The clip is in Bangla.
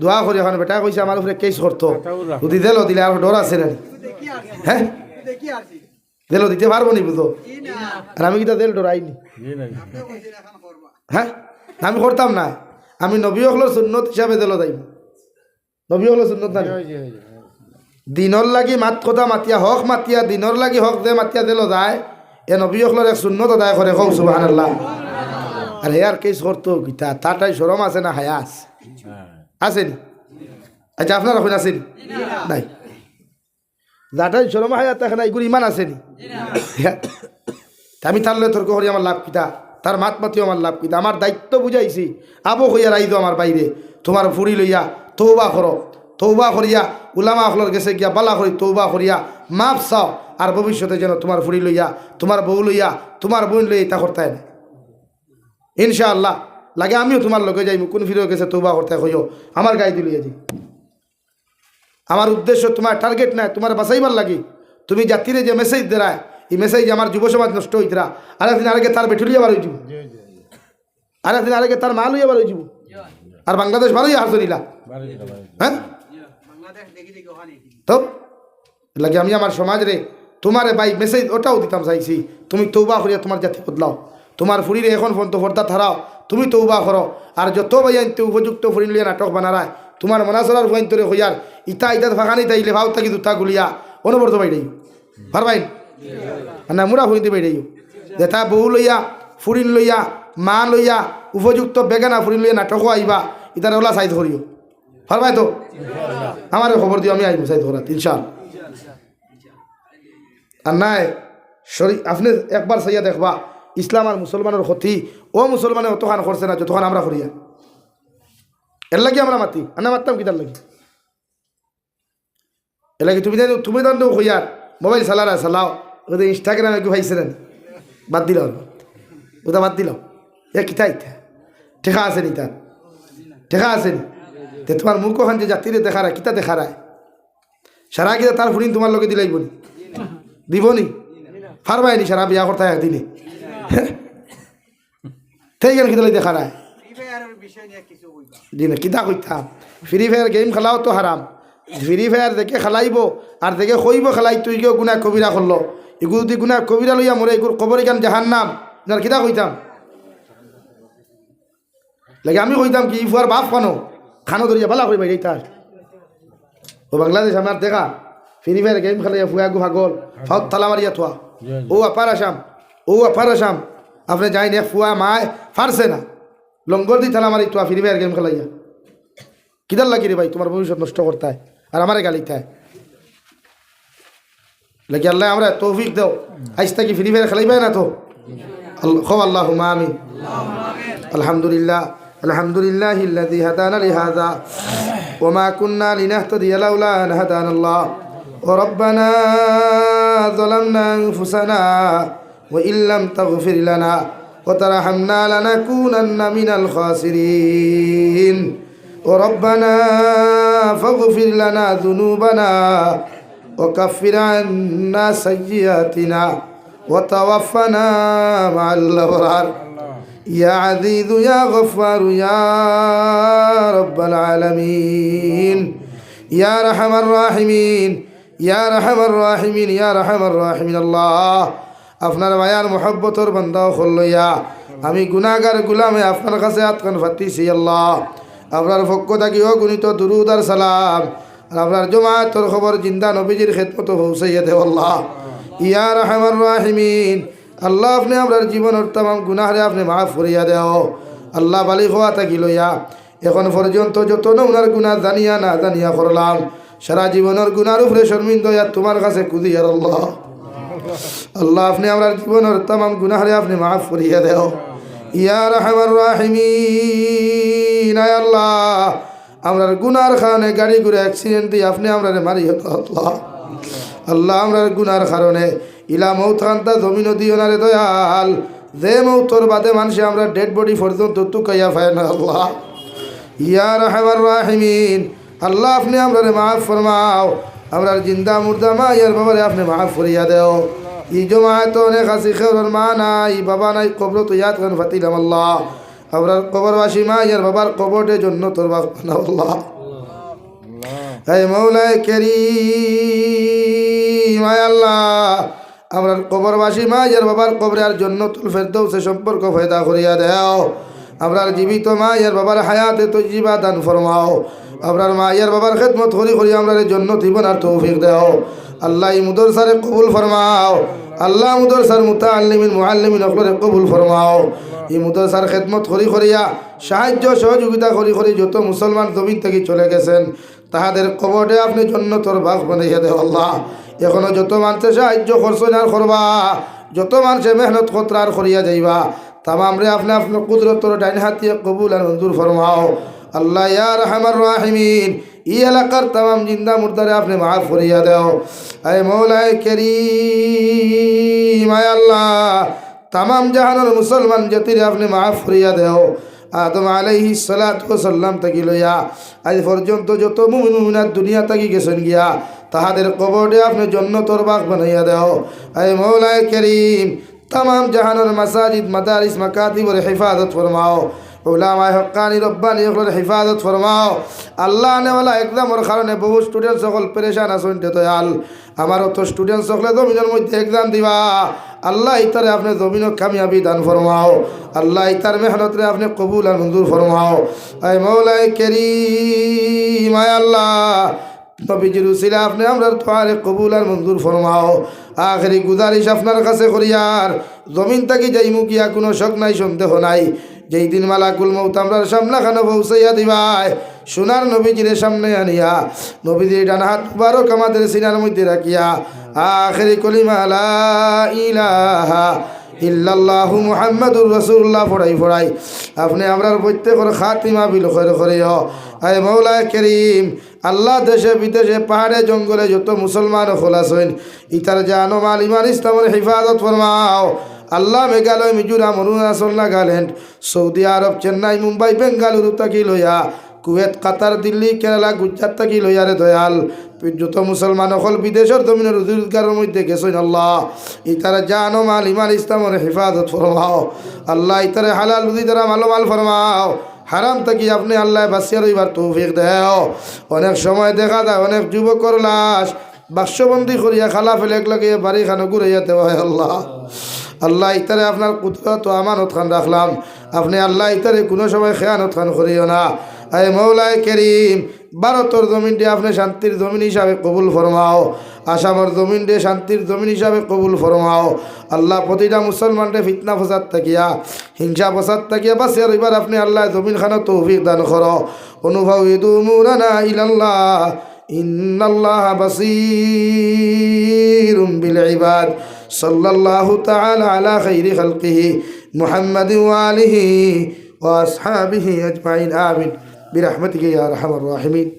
দোয়া করি এখন, বেটা কইছে আমার উপরে কেস করতো যদি দিল দিলে আর ডর আছে না হ্যাঁ দিল দিতে পারব নি বুঝো আর আমি কিটা দিল ডরাইনি হ্যাঁ আমি করতাম না? আমি নবী হকলের সুন্নত হিসাবে দিল যাইব নবী হকলের সুন্নত না? দিনর লাগি মাত কথা মাতিয়া হক, মাতিয়া দিনর লাগি হক দে মাতিয়া দিল যায়, এ নবী হকলের এক সুন্নত আদায় করে কৌ সুবাহ আর হে আর কেস করতো গীতা তারটাই সরম আছে না হায়া আছে আসেনি। আচ্ছা আপনার এখন আসেনি। নাই। যাটাই সরম হায়া তাকে না এগুলো ইমান আসেনি আমি তার তর্ক করি, আমার লাভ কিতা? তার মাত মাতিও আমার লাভ কিতা? আমার দায়িত্ব বুঝাইছি, আবো হইয়া রাইদো আমার বাইরে। তোমার ফুড়ি লইয়া তৌবা করো। তৌবা করিয়া উলামা আখলর গেছে গিয়া বালা করি তৌবা করিয়া মাপ চাও। আর ভবিষ্যতে যেন তোমার ফুড়ি লইয়া, তোমার বউ লইয়া, তোমার বোন লইয়া তা করতে ইনশাআল্লাহ। লাগে আমিও তোমার লগে যাইব কোন ফিরে গেছে তৌবা করতে হইও আমার গায়ে দিলিয়ে যাই আমার উদ্দেশ্য তোমার টার্গেট নাই তোমার বাঁচাইবার লাগি। তুমি জাতিরে যে মেসেজ দেরায় এই মেসেজ আমার যুব সমাজ নষ্ট হইতরা আর একদিন আরেকে তার বেঠুলিয়া বার হইব আর একদিন আরেকে তার মা লইয়া বার হইব আর বাংলাদেশ ভালোই হাসনিলা হ্যাঁ? তো লাগে আমি আমার সমাজরে তোমারে ভাই মেসেজ ওটাও দিতাম চাইছি। তুমি তৌবা করিয়া তোমার জাতি বদলাও। তোমার ফুরিরে এখন পর্যন্ত হর্তা থারাও, তুমি তৌবা করো। আর যত ভাই আনতে উপযুক্ত ফুরি লিয়ে নাটক বানারায়, তোমার মনাসরার ভয়ন্তরে হইয়ার ইতা ইতা ফাঁকানি তাইলে ভাও থাকি দুটা গুলিয়া। অনবরত বাইরেই পারবাইন না মুরা হইতে বাইরেই যেটা বউ লইয়া, ফুরিন লইয়া, মা লইয়া, উপযুক্ত বেগানা ফুরিন লইয়া নাটকও আইবা, ইতার ওলা সাইজ করিও। পারবাই তো? আমার খবর দিও, আমি আইব সাইজ করাত ইনশাল আর নাই শরী আপনি একবার সাইয়া দেখবা। ইসলাম আর মুসলমানের ক্ষতি। ও মুসলমানে অতখান করছে না, যতখান আমরা করিয়া এর লাগি আমরা মাতি। আনা মারতাম কিতার লাগি? এর লাগি তুমি তুমি জানো হইয়ার মোবাইল চালারা চালাও। ওদের ইনস্টাগ্রামে কি ভাইছিলেন বাদ দিল ওটা বাদ দিল। এ, কিতা ইতা? ঠেকা আছে নি তার ঠেকা আছে নি? তে তোমার মুখ ওখান যে জাতিরে দেখা রায় কিতা দেখা রায় সারা কিতা তার ফুরিন তোমার লগে দিলাইব নি? দিব নি? ফারবাইনি সারা বিয়া করতে একদিনে তাই গেল কিতা দেখা রায় জি না কিতা কইতাম ফ্রি ফায়ার গেম খেলাও তো হারাম ফ্রি ফায়ার দেখে খেলাইব আর দেখে কইব খেলাই তুই কেউ গুণা কবিরা করল এগুলো যদি গুণা কবিরা লইয়া মরে এগুলো কবর গান জাহান নাম না কিতা কইতাম লাগে আমি কইতাম কি ফুয়ার বাপ খানো খানো ধরিয়া ভালা করি বাইরে তার ও বাংলাদেশ আমার দেখা ফ্রি ফায়ার গেম খেলাইয়া ফুয়া গু ভাগল ফাউত তালা মারিয়া থোয়া ও আপার আসাম ও ফারাসাম। আপনি যাই না ফুয়া মায়, ফারছে না। লঙ্গর দি তাহলে আমার একটু ফিরিবে আর গেম খেলাইয়া কিদার লাগি রে ভাই, তোমার ভবিষ্যৎ নষ্ট করতে হয় আর আমারে গালি হয় লাগি আল্লাহ আমরা তৌফিক দাও। আজ থাকি ফ্রি ফায়ার খেলাইবে না তো? খব আল্লাহ আমি আলহামদুলিল্লাহ الحمد لله الذي هدانا لهذا وما كنا لنهتدي لولا أن هدانا الله وربنا ظلمنا أنفسنا وإن لم تغفر لنا وترحمنا لنكونن من الخاسرين. وربنا فاغفر لنا ذنوبنا وكفر عنا سيئاتنا وتوفنا مع الأبرار. يا عزيز يا غفار يا رب العالمين. يا رحم الراحمين. يا رحم الراحمين. يا رحم الراحمين. الله. আপনার মায়ার মহব্বতর বান্দা হল্লইয়া আমি গুনাগার গুলামে আপনার কাছে আতকান ফাতিছি আল্লাহ। আপনার পক্ষ থাকিও গুণিত দুরুদ আর সালাম। আর আপনার জমাতর খবর জিন্দা নবীজির খেদমত পৌঁছাইয়া দেব আল্লাহ। ইয়া রহমান রাহিমিন। আল্লাহ, আপনি আপনার জীবনের তাম, গুনাহরে আপনি মাফ করিয়া দেও। আল্লাহ, বালি হওয়া থাকি লইয়া এখন পর্যন্ত যত নৌনার গুণা জানিয়া না জানিয়া করলাম, সারা জীবনের গুনার উপরে শর্মিন্দ তোমার কাছে কুদিয়ার, আল্লাহ। আল্লাহ আপনি আমার জীবনের তাম গুনাহরে আপনি মাফ করিয়া দেও। ইয়া রহমান রাহিমিন আল্লাহ, আমরার গুনার খানে গাড়ি ঘুরে অ্যাক্সিডেন্ট দিয়ে আপনি আমরা মারি আল্লাহ। আল্লাহ আমরার গুনার কারণে ইলা মৌত খান্তা জমিন দিও না রে দয়াল। যে মৌতর বাদে মানুষে আমরা ডেড বডি পর্যন্ত তুকাইয়া পায় না আল্লাহ। ইয়া রহমান রাহিমিন, আল্লাহ আপনি আমরা মাফ ফরমাও। আমরা জিন্দা মুর্দা মা ইয়ার বাবারে আপনি মাফ করিয়া দেও। ই জমায়েত অনেক আছে খেওর মা নাই বাবা নাই কবর তো ইয়াদ খান ফাতিলাম আল্লাহ আমরার কবরবাসী মা ইয়ার বাবার কবরের জন্য তোর বাপ আল্লাহ মৌলায় কেরি মায় আল্লাহ আমরা মা ইয়ার বাবার কবরের জন্য তুল ফেরদৌসে সম্পর্ক ফয়দা করিয়া দেও আমরার জীবিত মা ইয়ার বাবার হায়াতে তো জীবা দান ফরমাও আমরার মা ইয়ার বাবার খেদমত করি করি আমরার জন্য জীবন আর তৌফিক দেও আল্লাহ মুদর সারে কবুল ফরমাও। আল্লাহ মুদর সার মুতা আল্লিমিন মুআল্লিমিন অকলরে কবুল ফরমাও। এই মুদর সার খেদমত করি করিয়া, সাহায্য সহযোগিতা করি করি যত মুসলমান জমিন থেকে চলে গেছেন, তাহাদের কবরে আপনি জন্য তোর বাঘ বানাইয়া দেও আল্লাহ। এখনও যত মানুষে সাহায্য করছেন আর করবা, যত মানুষে মেহনত কতরার করিয়া যাইবা তামাম রে আপনি আপনার কুদরতর ডাইন হাতিয়ে কবুল আর মঞ্জুর ফরমাও। আল্লাহ ইয়া রহমান রাহিমিন ই এলাকার তামাম জিন্দা মুর্দারে আপনি মাফ করিয়া দেও। আয় মৌলায় কেরি মায় আল্লাহ। তামাম জাহানের মুসলমান জাতিরে আপনি মাফ করিয়া দেও। আদম আলাইহি সাল্লাম তাকি লইয়া আজ পর্যন্ত যত মুমিন মুমিনার দুনিয়া তাকি গেছেন গিয়া, তাহাদের কবরে আপনি জন্নতর বাগ বানাইয়া দেও। আয় মৌলায় করিম, তামাম জাহানের মাসাজিদ, মাদারিস মাকাতিবর হেফাজত ফরমাও। ওলামায় হকানি রব্বানি এগুলোর হেফাজত ফরমাও। আল্লাহ আনেওয়ালা এক্সামর কারণে বহু স্টুডেন্ট সকল পেরেশান আসুন দয়াল। আমারও তো স্টুডেন্ট সকলে জমিনের মধ্যে এক্সাম দিবা। আল্লাহ ইতারে আপনি জমিনক কামিয়াবি দান ফরমাও। আল্লাহ ইতার মেহনতরে আপনি কবুল আর মঞ্জুর ফরমাও। আয় মৌলাই কেরি মায় আল্লাহ। নবীজির উসিলা আপনি আমরা তোয়ারে কবুল আর মঞ্জুর ফরমাও। আখেরি গুজারিশ আপনার কাছে করিয়ার জমিন থাকি যাইমু কিয়া কোনো শখ নাই, সন্দেহ নাই। যেই দিন মালাকুল মৌত আমরার সামনা খানো পৌঁছাইয়া দিবাই, সোনার নবীজির সামনে আনিয়া, নবীজির ডান হাত মুবারক আমাদের সিনার মধ্যে রাখিয়া, আখেরি কলিমা লা ইলাহা ইল্লাল্লাহু মুহাম্মাদুর রাসূলুল্লাহ ফড়াই ফড়াই আপনি আমরার প্রত্যেকর খাতিমা বিল করে করে আয় মৌলা করিম, আল্লাহ দেশে বিদেশে পাহাড়ে জঙ্গলে যত মুসলমান খোলাছেন ইতার জানো মাল ইমান ইসলামের হেফাজত ফরমাও। আল্লাহ মেঘালয়, মিজোরাম, অরুণাচল, নাগাল্যান্ড, সৌদি আরব, চেন্নাই, মুম্বাই, বেঙ্গালুরু তাকি লইয়া, কুয়েত, কাতার, দিল্লি, কেরালা, গুজরাট তাকি লইয়া রে দয়াল। যত মুসলমান অকল বিদেশের জমিনের রোজগারের মধ্যে গেছেন আল্লাহ। ইতারা জানো মাল, ইমান, ইসলামের হেফাজত ফরমাও। আল্লাহ ইতারে হালাল রুদি দ্বারা মালো মাল ফরমাও। হারাম থাকি আপনি আল্লাহ বাসিয়া রইবার তৌফিক দেও। অনেক সময় দেখা যায় অনেক যুবকর লাশ বাক্সবন্দি করিয়া খালা ফেলে লাগিয়ে বাড়ি খানো ঘুরাইয়া দেওয়া আল্লাহ। আল্লাহ ইতারে আপনার কুদরত ও আমানত খান রাখলাম। আপনি আল্লাহ ইতারে কোনো সময় খেয়ানত খান করিও না। আয় মৌলায় করিম, ভারতর জমিনটি আপনি শান্তির জমিন হিসাবে কবুল ফরমাও। আসামর জমিনটি শান্তির জমিন হিসাবে কবুল ফরমাও। আল্লাহ প্রতিটা মুসলমানরে ফিতনা ফসাদ থাকিয়া, হিংসা ফসাদ থাকিয়া বাস এবার আপনি আল্লাহ জমিন খানো তৌফিক দান কর। অনুভব ইদু মুরানা ইলাল্লাহ, ইন্নাল্লাহ বাসীরুম বিল ইবাদ। صلى الله تعالى على خير خلقه محمد وآله وأصحابه أجمعين. آمين. برحمتك يا أرحم الراحمين.